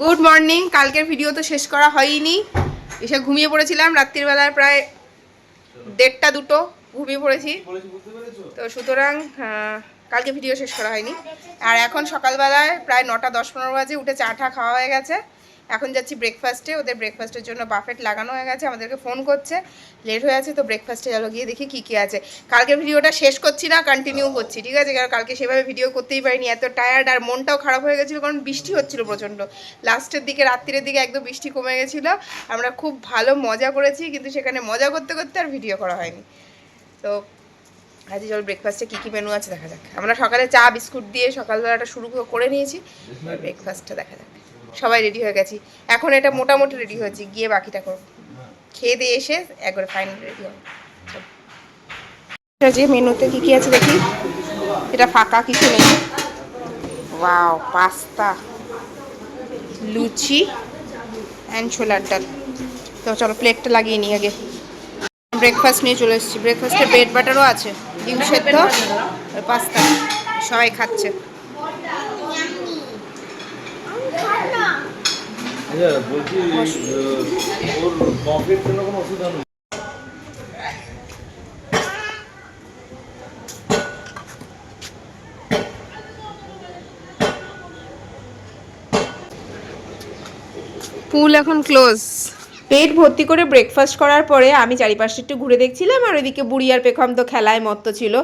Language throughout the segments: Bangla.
গুড মর্নিং কালকের ভিডিও তো শেষ করা হয়নি এসে ঘুমিয়ে পড়েছিলাম। রাত্রিবেলায় প্রায় দেড়টা দুটো ঘুমিয়ে পড়েছি। তো সুতরাং কালকে ভিডিও শেষ করা হয়নি। আর এখন সকালবেলায় প্রায় নটা দশ পনেরো বাজে উঠে চা খাওয়া হয়ে গেছে। এখন যাচ্ছি ব্রেকফাস্টে ওদের ব্রেকফাস্টের জন্য বাফেট লাগানো হয়ে গেছে, আমাদেরকে ফোন করছে। লেট হয়ে আছে তো ব্রেকফাস্টে চলো গিয়ে দেখি কী কী আছে। কালকের ভিডিওটা শেষ করছি না কন্টিনিউ করছি, ঠিক আছে? কারণ কালকে সেভাবে ভিডিও করতেই পারিনি, এত টায়ার্ড আর মনটাও খারাপ হয়ে গেছিল, কারণ বৃষ্টি হচ্ছিল প্রচণ্ড। লাস্টের দিকে, রাত্রির দিকে একদম বৃষ্টি কমে গেছিল। আমরা খুব ভালো মজা করেছি, কিন্তু সেখানে মজা করতে করতে আর ভিডিও করা হয়নি। তো আজকে চল ব্রেকফাস্টে কী কী মেনু আছে দেখা যাক। আমরা সকালে চা, বিস্কুট দিয়ে সকালবেলাটা শুরু করে নিয়েছি ব্রেকফাস্টটা দেখা যাক। সবাই রেডি হয়ে গেছি। এখন এটা মোটামুটি রেডি হয়েছি, গিয়ে বাকিটা করব। খেয়ে দিয়ে এসে একবারে ফাইনাল রেডি হবে। যে মেনুতে কী কী আছে দেখি? এটা ফাঁকা কিছু নেই। ওয়াও পাস্তা লুচি অ্যান্ড ছোলার ডাল। তো চলো প্লেটটা লাগিয়ে নিই আগে। ব্রেকফাস্ট নিয়ে চলে এসেছি। ব্রেকফাস্টে ব্রেড বাটারও আছে, ডিম সেদ্ধ পাস্তা সবাই খাচ্ছে। বলছি কফের জন্য কোনো অসুবিধা নেই। পুল এখন ক্লোজ পেট ভর্তি করে ব্রেকফাস্ট করার পরে আমি চারিপাশে একটু ঘুরে দেখছিলাম আর ওইদিকে বুড়ি আর পেখম তো খেলায় মত্ত ছিল।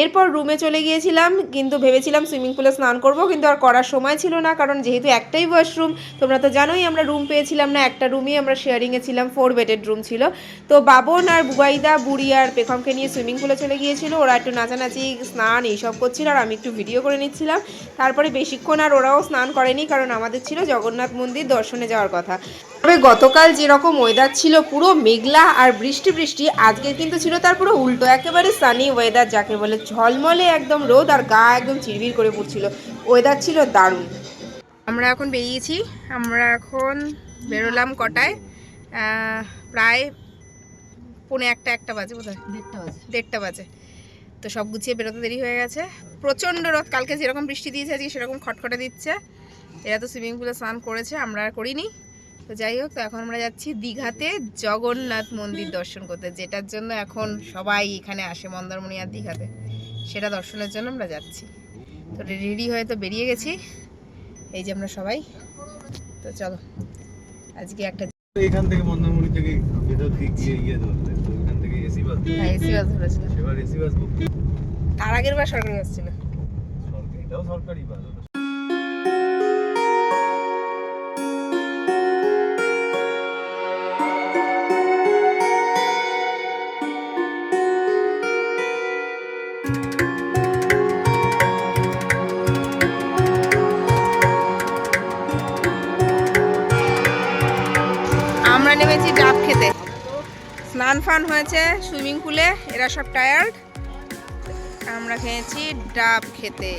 এরপর রুমে চলে গিয়েছিলাম, কিন্তু ভেবেছিলাম সুইমিং পুলে স্নান করব, কিন্তু আর করার সময় ছিল না, কারণ যেহেতু একটাই ওয়াশরুম তোমরা তো জানোই আমরা রুম পেয়েছিলাম না, একটা রুমই আমরা শেয়ারিংয়ে ছিলাম ফোর বেডেড রুম ছিল। তো বাবন আর বুবাইদা, বুড়ি আর পেখমকে নিয়ে সুইমিং পুলে চলে গিয়েছিল, ওরা একটু নাচানাচি, স্নান এইসব করছিল আর আমি একটু ভিডিও করে নিচ্ছিলাম। তারপরে বেশিক্ষণ আর ওরাও স্নান করেনি, কারণ আমাদের ছিল জগন্নাথ মন্দির দর্শনে যাওয়ার কথা। তবে গতকাল যেরকম ওয়েদার ছিল পুরো মেঘলা আর বৃষ্টি বৃষ্টি আজকে কিন্তু ছিল তার পুরো উল্টো একেবারে সানি ওয়েদার যাকে বলে ঝলমলে একদম রোদ আর গা একদম চিরবির করে পড়ছিল। ওয়েদার ছিল দারুণ। আমরা এখন বেরিয়েছি আমরা এখন বেরোলাম কটায়? প্রায় পৌনে একটা একটা বাজে বোধ হয় দেড়টা বাজে। দেড়টা বাজে। তো সব গুছিয়ে বেরোতে দেরি হয়ে গেছে। প্রচণ্ড রোদ কালকে যেরকম বৃষ্টি দিয়েছে আজকে সেরকম খটখটে দিচ্ছে। এরা তো সুইমিং পুলে স্নান করেছে আমরা আর করিনি। তো যাই হোক তো এখন আমরা যাচ্ছি দীঘাতে জগন্নাথ মন্দির দর্শন করতে যেটার জন্য এখন সবাই এখানে আসে মন্দারমণি আর দীঘাতে। সেটা দর্শনের জন্য আমরা যাচ্ছি। তো রেডি হয়ে তো বেরিয়ে গেছি। এই যে আমরা সবাই। তো চলো আজকে একটা এখান থেকে মন্দারমণি থেকে ভেতর দিক গিয়ে গিয়ে ধরলে তো এখান থেকে এসি বাস এসি বাস ধরেছিলাম সেবার এসি বাস বুক তার আগের বার সরকারি বাস ছিল। সরকারি এটাও সরকারি বাস ফান হয়েছে সুইমিং পুলে এরা সব টায়ার্ড আমরা খেয়েছি ডাব খেতে।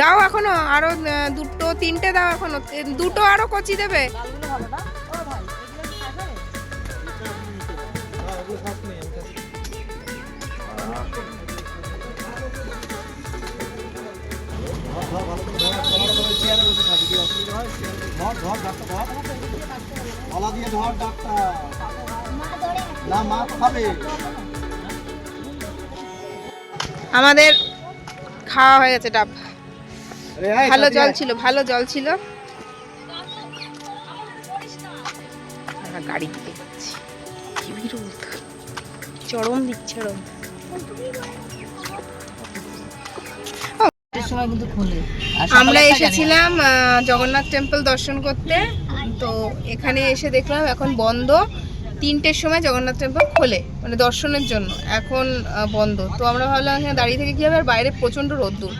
দাও এখনও, আরও দুটো, তিনটে দাও এখনও। দুটো আরও কচি দেবে। আমাদের খাওয়া হয়ে গেছে, ডাব। ভালো জল ছিল ভালো জল ছিল। আমরা গাড়ি দিকে যাচ্ছি। চরম দিচ্ছে রোদ আমরা এসেছিলাম আহ, জগন্নাথ টেম্পল দর্শন করতে। তো এখানে এসে দেখলাম এখন বন্ধ। তিনটের সময় জগন্নাথ টেম্পল খোলে মানে দর্শনের জন্য। এখন বন্ধ। তো আমরা ভাবলাম এখানে দাঁড়িয়ে থেকে কী হবে? আর বাইরে প্রচণ্ড রোদ্দুর।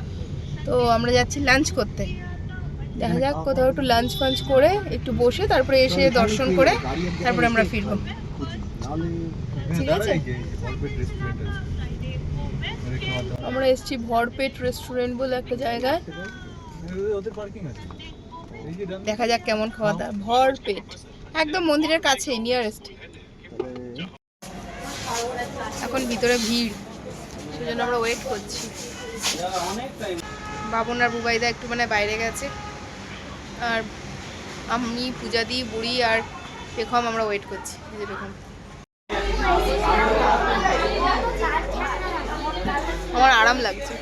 তো আমরা যাচ্ছি লাঞ্চ করতে। দেখা যাক কোথাও একটু লাঞ্চ ফাঞ্চ করে একটু বসে তারপরে এসে দর্শন করে তারপরে আমরা ফিরব। ঠিক আছে? আমরা এসেছি ভরপেট রেস্টুরেন্ট বলে একটা জায়গায়। দেখা যাক কেমন খাওয়া দাওয়া। ভরপেট। একদম মন্দিরের কাছেই নিয়ারেস্ট এখন ভিতরে ভিড়। সেজন্য আমরা ওয়েট করছি। বাবন আর বুবাইদা একটু মানে বাইরে গেছে। আর আমি পূজা দিই বুড়ি আর পেখম আমরা ওয়েট করছি যে পেখম। আমার আরাম লাগছে।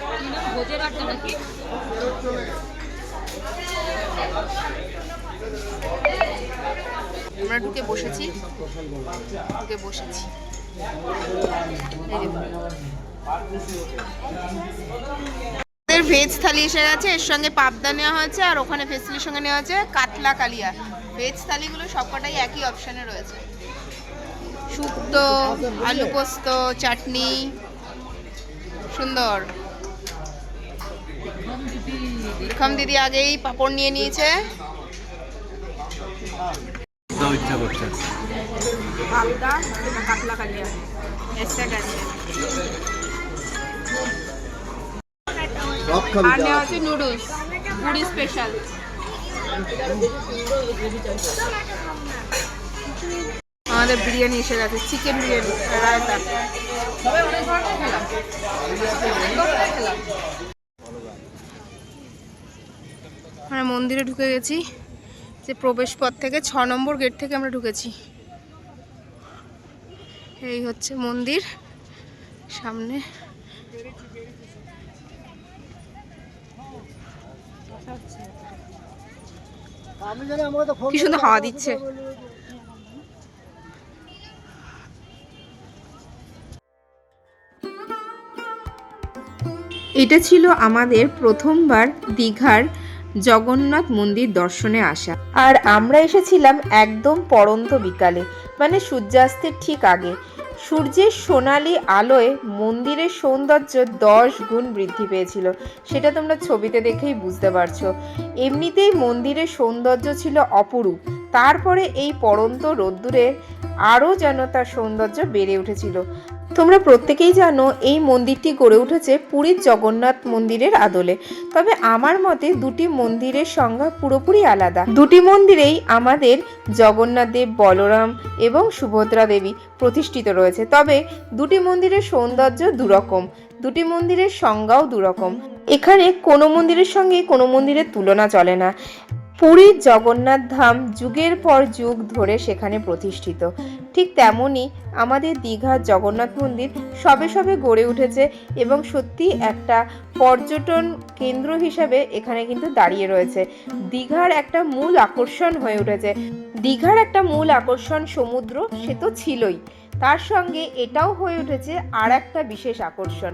আমরা ঢুকে বসেছি। ঢুকে বসেছি। এই। আমাদের ভেজ থালি এসে গেছে এর সঙ্গে পাবদা নেওয়া হয়েছে আর ওখানে ফেসিলির সঙ্গে নেওয়া হয়েছে কাতলা কালিয়া। ভেজ থালিগুলো সবকটাই একই অপশানে রয়েছে। শুক্তো আলু পোস্ত চাটনি সুন্দর। রেখম দিদি আগেই পাপড় নিয়ে নিয়েছে। দাও ইচ্ছা করছে। কাতলা কালিয়া এসে গেছে। আর নেওয়া হচ্ছে নুডলস পুরি স্পেশাল আমাদের বিরিয়ানি এসে গেছে চিকেন বিরিয়ানি রায়তা। আমরা মন্দিরে ঢুকে গেছি যে প্রবেশ পথ থেকে ছ নম্বর গেট থেকে আমরা ঢুকেছি। এই হচ্ছে মন্দির সামনে আমি জানি আমরা তো ফোন কি সুন্দর হাওয়া দিচ্ছে। এটা ছিল আমাদের প্রথমবার দীঘার জগন্নাথ মন্দির দর্শনে আসা। আর আমরা এসেছিলাম একদম পড়ন্ত বিকালে মানে সূর্যাস্তের ঠিক আগে। সূর্যের সোনালি আলোয় মন্দিরের সৌন্দর্য দশ গুণ বৃদ্ধি পেয়েছিল। সেটা তোমরা ছবিতে দেখেই বুঝতে পারছ। এমনিতেই মন্দিরের সৌন্দর্য ছিল অপরূপ। তারপরে এই পরন্ত রোদ্দুরে আরও যেন তার সৌন্দর্য বেড়ে উঠেছিল। তোমরা প্রত্যেকেই জানো, এই মন্দিরটি গড়ে উঠেছে পুরীর জগন্নাথ মন্দিরের আদলে। তবে আমার মতে দুটি মন্দিরের সংজ্ঞা পুরোপুরি আলাদা। দুটি মন্দিরেই আমাদের জগন্নাথ দেব, বলরাম এবং সুভদ্রা দেবী প্রতিষ্ঠিত রয়েছে। তবে দুটি মন্দিরের সৌন্দর্য দুরকম, দুটি মন্দিরের সংজ্ঞাও দুরকম। এখানে কোনো মন্দিরের সঙ্গে কোনো মন্দিরের তুলনা চলে না। পুরীর জগন্নাথ ধাম যুগের পর যুগ ধরে সেখানে প্রতিষ্ঠিত। ঠিক তেমনই আমাদের দীঘার জগন্নাথ মন্দির সবে সবে গড়ে উঠেছে এবং সত্যি একটা পর্যটন কেন্দ্র হিসাবে এখানে কিন্তু দাঁড়িয়ে রয়েছে। দীঘার একটা মূল আকর্ষণ হয়ে উঠেছে। দীঘার একটা মূল আকর্ষণ সমুদ্র, সে তো ছিলই। তার সঙ্গে এটাও হয়ে উঠেছে আর একটা বিশেষ আকর্ষণ।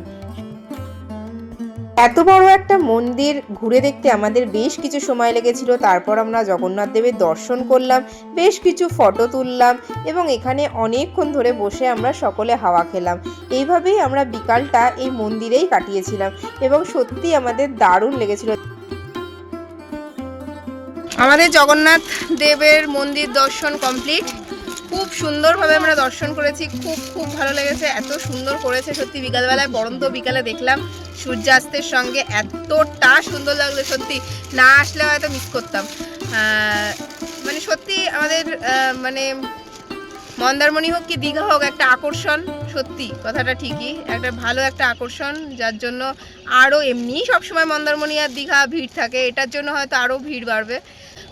এত বড় একটা মন্দির ঘুরে দেখতে আমাদের বেশ কিছু সময় লেগেছিল। তারপর আমরা জগন্নাথ দেবের দর্শন করলাম, বেশ কিছু ফটো তুললাম এবং এখানে অনেকক্ষণ ধরে বসে আমরা সকলে হাওয়া খেলাম। এইভাবেই আমরা বিকালটা এই মন্দিরেই কাটিয়েছিলাম এবং সত্যি আমাদের দারুণ লেগেছিল। আমাদের জগন্নাথ দেবের মন্দির দর্শন কমপ্লিট খুব সুন্দরভাবে আমরা দর্শন করেছি, খুব খুব ভালো লেগেছে, এত সুন্দর করেছে সত্যি বিকালবেলায়, বরন্ত বিকালে দেখলাম সূর্যাস্তের সঙ্গে এতটা সুন্দর লাগল সত্যি, না আসলে হয়তো মিস করতাম। মানে সত্যি আমাদের মানে মন্দারমণি হোক কি দীঘা হোক, একটা আকর্ষণ, সত্যি, কথাটা ঠিকই, একটা ভালো একটা আকর্ষণ, যার জন্য আরও এমনিই সবসময় মন্দারমণি আর দীঘা ভিড় থাকে, এটার জন্য হয়তো আরও ভিড় বাড়বে।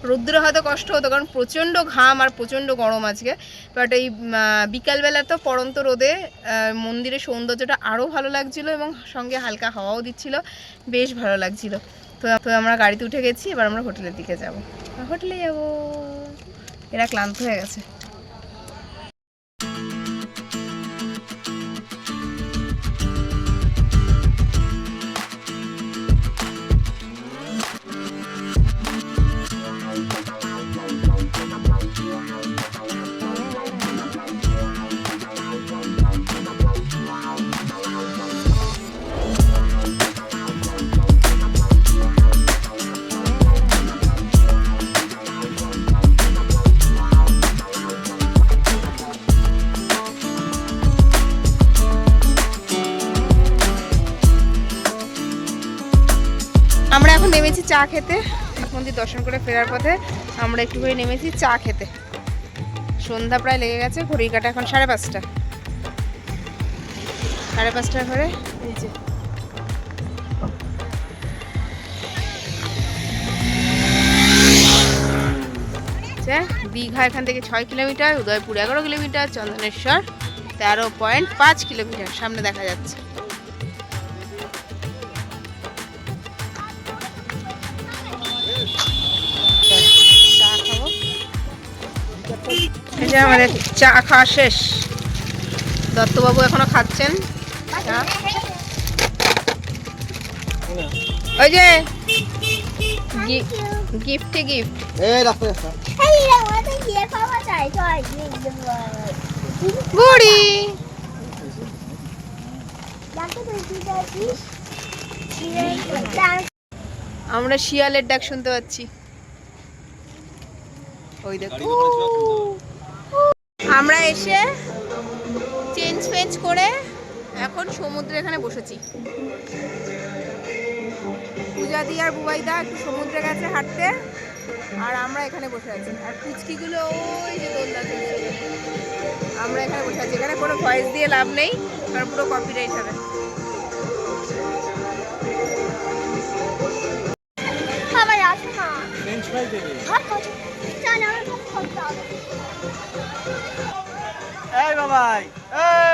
রোদ্দুরে হয়তো কষ্ট হতো, কারণ প্রচণ্ড ঘাম আর প্রচণ্ড গরম আজকে। বাট এই বিকালবেলা তো পড়ন্ত রোদে মন্দিরের সৌন্দর্যটা আরও ভালো লাগছিল এবং সঙ্গে হালকা হাওয়াও দিচ্ছিল, বেশ ভালো লাগছিল। তো তো আমরা গাড়িতে উঠে গেছি, এবার আমরা হোটেলের দিকে যাব। হোটেলে যাব। এরা ক্লান্ত হয়ে গেছে। চা খেতে। মন্দির দর্শন করে ফেরার পথে আমরা একটু করে নেমেছি চা খেতে। সন্ধ্যা প্রায় লেগে গেছে, ঘড়ির কাটা এখন সাড়ে পাঁচটা। সাড়ে এই যে। যে দীঘা এখান থেকে ছয় কিলোমিটার, উদয়পুর এগারো কিলোমিটার, চন্দনেশ্বর তেরো পয়েন্ট পাঁচ কিলোমিটার, সামনে দেখা যাচ্ছে। যে আমাদের চা খাওয়া শেষ। দত্তবাবু এখনও খাচ্ছেন? ওই যে গিফটে গিফট। বুড়ি। আমরা শিয়ালের ডাক শুনতে পাচ্ছি। ওই দেখো। আমরা এসে চেঞ্জ ফেঞ্জ করে এখন সমুদ্রে এখানে বসেছি। পূজাদি আর বুবাইদা একটু সমুদ্রে গেছে হাঁটতে আর আমরা এখানে বসে আছি। আর পুচকিগুলো ওই যে দোলনা আমরা এখানে বসে আছি। এখানে কোনো ভয়েস দিয়ে লাভ নেই কারণ পুরো কপিরাইট হবে। খাবার আসে না। ফ্রেঞ্চ ফ্রাই দেবে। এই!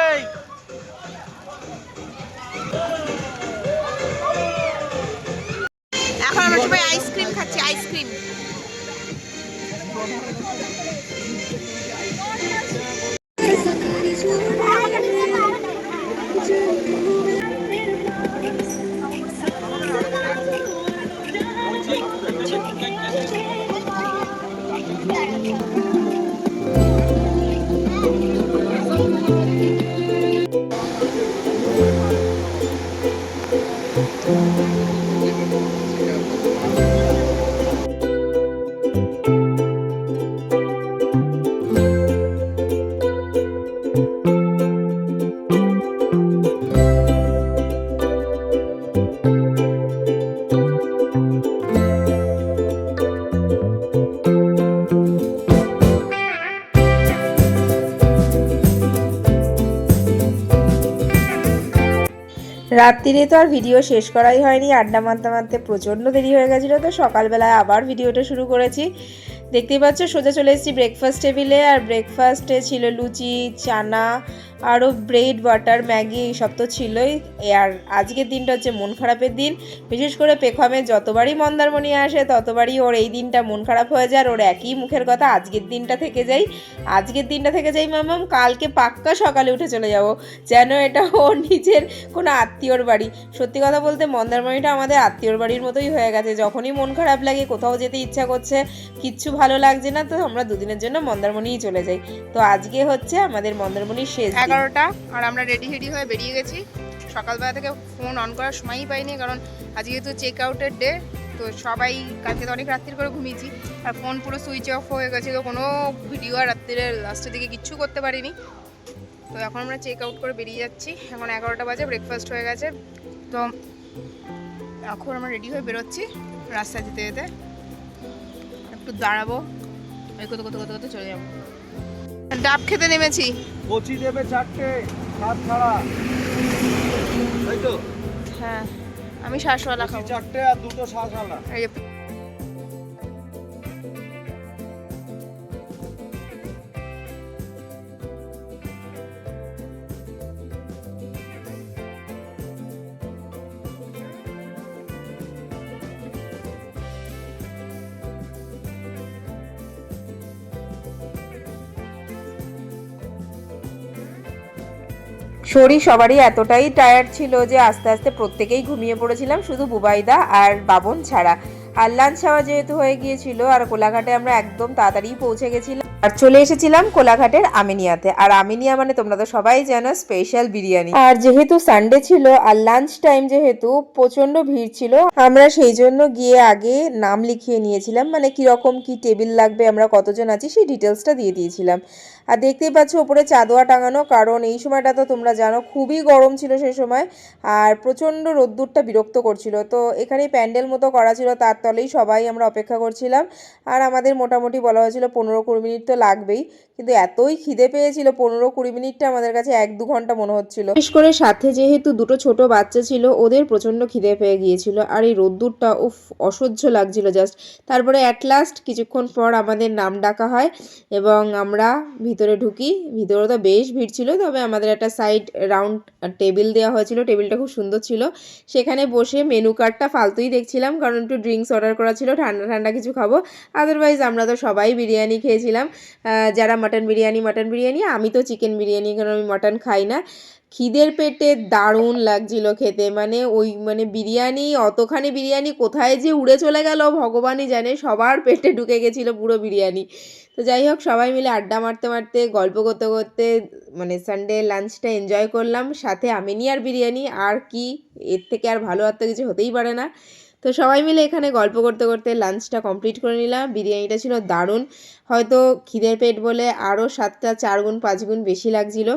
রাত্রিরে তো আর ভিডিও শেষ করাই হয়নি, আড্ডা মারতে মারতে প্রচণ্ড দেরি হয়ে গেছিল, তো সকালবেলায় আবার ভিডিওটা শুরু করেছি। দেখতেই পাচ্ছ, সোজা চলে এসেছি ব্রেকফাস্ট টেবিলে আর ব্রেকফাস্টে ছিল লুচি, চানা আরও ব্রেড, বাটার, ম্যাগি এইসব তো ছিলই। আর আজকের দিনটা হচ্ছে মন খারাপের দিন। বিশেষ করে পেখমে যতবারই মন্দারমণি আসে, ততবারই ওর এই দিনটা মন খারাপ হয়ে যায় আর ওর একই মুখের কথা আজকের দিনটা থেকে যাই। আজকের দিনটা থেকে যাই মামাম, কালকে পাক্কা সকালে উঠে চলে যাব। যেন এটা ওর নিজের কোনো আত্মীয়র বাড়ি। সত্যি কথা বলতে মন্দারমণিটা আমাদের আত্মীয়র বাড়ির মতোই হয়ে গেছে। যখনই মন খারাপ লাগে, কোথাও যেতে ইচ্ছা করছে, কিচ্ছু ভালো লাগছে না, তো আমরা দুদিনের জন্য মন্দারমণিই চলে যাই। তো আজকে হচ্ছে আমাদের মন্দারমণির শেষ। এগারোটা, আর আমরা রেডি হেডি হয়ে বেরিয়ে গেছি। সকালবেলা থেকে ফোন অন করার সময়ই পাইনি, কারণ আজ যেহেতু চেক আউটের ডে তো সবাই কালকে তো অনেক রাত্রির করে ঘুমিয়েছি, আর ফোন পুরো সুইচ অফ হয়ে গেছে, তো কোনো ভিডিও আর রাত্রিরে লাস্টের দিকে কিচ্ছু করতে পারিনি। তো এখন আমরা চেক আউট করে বেরিয়ে যাচ্ছি, এখন এগারোটা বাজে ব্রেকফাস্ট হয়ে গেছে। তো এখন আমরা রেডি হয়ে বেরোচ্ছি রাস্তায় যেতে যেতে। একটু দাঁড়াবো এই কত কত কত কত, চলে যাব। ডাব খেতে নেমেছি। কচি দেবে চারটে সাত ছাড়া। তাই তো? হ্যাঁ আমি শাঁসওয়ালা খাব। চারটে আর দুটো শাঁস শরীর সবারই এতটাই টায়ার্ড ছিল যে আস্তে আস্তে প্রত্যেকেই ঘুমিয়ে পড়েছিলাম, শুধু বুবাইদা আর বাবন ছাড়া। আর লাঞ্চ খাওয়া যেহেতু হয়ে গিয়েছিল, আর কোলাঘাটে আমরা একদম তাড়াতাড়ি পৌঁছে গেছিলাম। আর চলে এসেছিলাম কোলাঘাটের আমিনিয়াতে। আর আমিনিয়া মানে তোমরা তো সবাই জানো স্পেশাল বিরিয়ানি। আর যেহেতু সানডে ছিল, আর লাঞ্চ টাইম যেহেতু প্রচণ্ড ভিড় ছিল, আমরা সেই জন্য গিয়ে আগে নাম লিখিয়ে নিয়েছিলাম মানে কীরকম কি টেবিল লাগবে, আমরা কতজন আছি, সেই ডিটেলসটা দিয়ে দিয়েছিলাম। আর দেখতেই পাচ্ছ ওপরে চাদোয়া টাঙানো, কারণ এই সময়টা তো তোমরা জানো খুবই গরম ছিল সেই সময়, আর প্রচণ্ড রোদ্দুরটা বিরক্ত করছিল। তো এখানে প্যান্ডেল মতো করা ছিল, তার তলেই সবাই আমরা অপেক্ষা করছিলাম। আর আমাদের মোটামুটি বলা হয়েছিল পনেরো কুড়ি মিনিট তো লাগবেই, কিন্তু এতই খিদে পেয়েছিল, পনেরো কুড়ি মিনিটটা আমাদের কাছে এক দু ঘণ্টা মনে হচ্ছিল। বিশেষ করে সাথে যেহেতু দুটো ছোট বাচ্চা ছিল, ওদের প্রচণ্ড খিদে পেয়ে গিয়েছিল, আর এই রোদ্দুরটা উফ, অসহ্য লাগছিল জাস্ট তারপরে অ্যাট লাস্ট কিছুক্ষণ পর আমাদের নাম ডাকা হয়, এবং আমরা ভিতরে ঢুকি। ভিতরে তো বেশ ভিড় ছিল, তবে আমাদের একটা সাইড রাউন্ড টেবিল দেওয়া হয়েছিল। টেবিলটা খুব সুন্দর ছিল। সেখানে বসে মেনু কার্ডটা ফালতুই দেখছিলাম, কারণ একটু ড্রিঙ্কস অর্ডার করা ছিল, ঠান্ডা ঠান্ডা কিছু খাব। আদারওয়াইজ আমরা তো সবাই বিরিয়ানি খেয়েছিলাম। যারা মাটন বিরিয়ানি মাটন বিরিয়ানি, আমি তো চিকেন বিরিয়ানি, কারণ আমি মাটন খাই না। খিদের পেটে দারুণ লাগছিল খেতে। মানে ওই মানে বিরিয়ানি, অতখানি বিরিয়ানি কোথায় যে উড়ে চলে গেল ভগবানই জানে, সবার পেটে ঢুকে গেছিল পুরো বিরিয়ানি। তো যাই হোক, সবাই মিলে আড্ডা মারতে মারতে, গল্প করতে করতে মানে সানডে লাঞ্চটা এনজয় করলাম। সাথে আমিনি আর বিরিয়ানি, আর কি, এর থেকে আর ভালো আর তো কিছু হতেই পারে না। তো সবাই মিলে এখানে গল্প করতে করতে লাঞ্চটা কমপ্লিট করে নিলাম। বিরিয়ানিটা ছিল দারুণ। হয়তো খিদের পেট বলে আরও সাতটা চার গুণ, পাঁচ গুণ বেশি লাগছিল।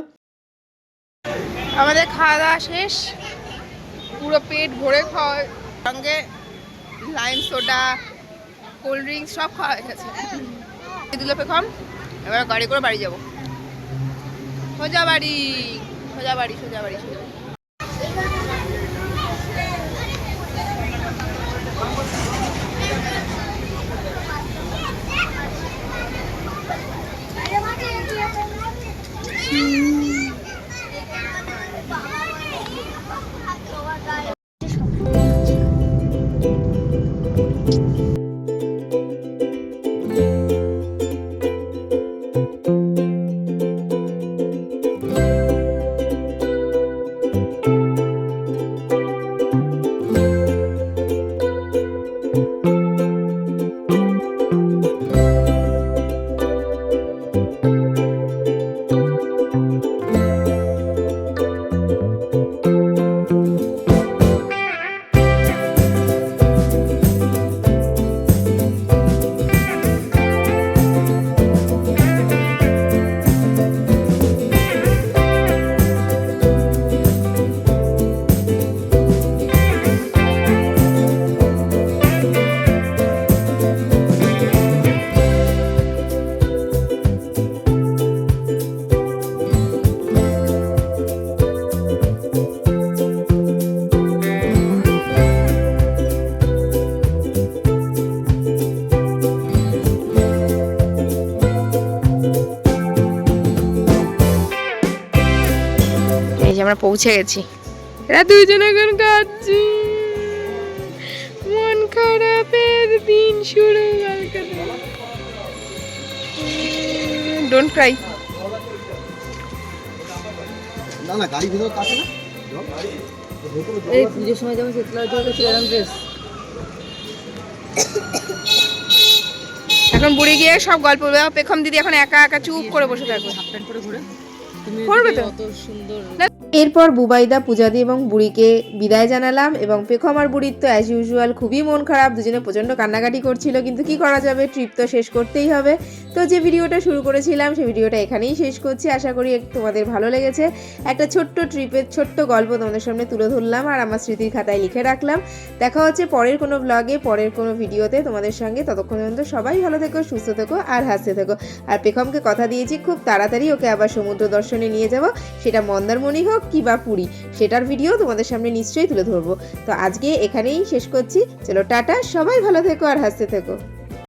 আমাদের খাওয়া দাওয়া শেষ। পুরো পেট ভরে খাওয়া। সঙ্গে লাইম সোডা কোল্ড ড্রিঙ্কস সব খাওয়া হয়ে গেছে। দিল পেখম এবার গাড়ি করে বাড়ি যাব। সোজা বাড়ি। সোজা বাড়ি সোজা বাড়ি সোজা বাড়ি। আমরা পৌঁছে গেছি। এরা দুইজন এখন কাঁদছি। মন খারাপের দিন শুরু ডোন্ট ক্রাই না। না গাড়ি ভিতর থাকে না। এই পুজোর সময় যেমন জল ড্রেস এখন বুড়ি গিয়ে সব গল্প পেখম দিদি এখন একা একা চুপ করে বসে থাকবে। হাফ প্যান্ট পরে ঘুরে। করবে তো? অত সুন্দর এরপর বুবাইদা, পূজাদি এবং বুড়িকে বিদায় জানালাম এবং পেখম আর বুড়ির তো অ্যাজ ইউজুয়াল খুবই মন খারাপ, দুজনে প্রচণ্ড কান্নাকাটি করছিল, কিন্তু কি করা যাবে? ট্রিপ তো শেষ করতেই হবে। তো যে ভিডিওটা শুরু করেছিলাম, সেই ভিডিওটা এখানেই শেষ করছি। আশা করি তোমাদের ভালো লেগেছে। একটা ছোট্ট ট্রিপের ছোট্ট গল্প তোমাদের সামনে তুলে ধরলাম আর আমার স্মৃতির খাতায় লিখে রাখলাম। দেখা হচ্ছে পরের কোনো ব্লগে পরের কোনো ভিডিওতে তোমাদের সঙ্গে। ততক্ষণ পর্যন্ত সবাই ভালো থেকো, সুস্থ থেকো আর হাসতে থেকো। আর পেখমকে কথা দিয়েছি, খুব তাড়াতাড়ি ওকে আবার সমুদ্র দর্শনে নিয়ে যাব। সেটা মন্দারমণি হোক কি বা পুরী, সেটার ভিডিও তোমাদের সামনে নিশ্চয়ই তুলে ধরবো। তো আজকে এখানেই শেষ করছি। চলো টাটা, সবাই ভালো থেকো আর হাসতে থেকো।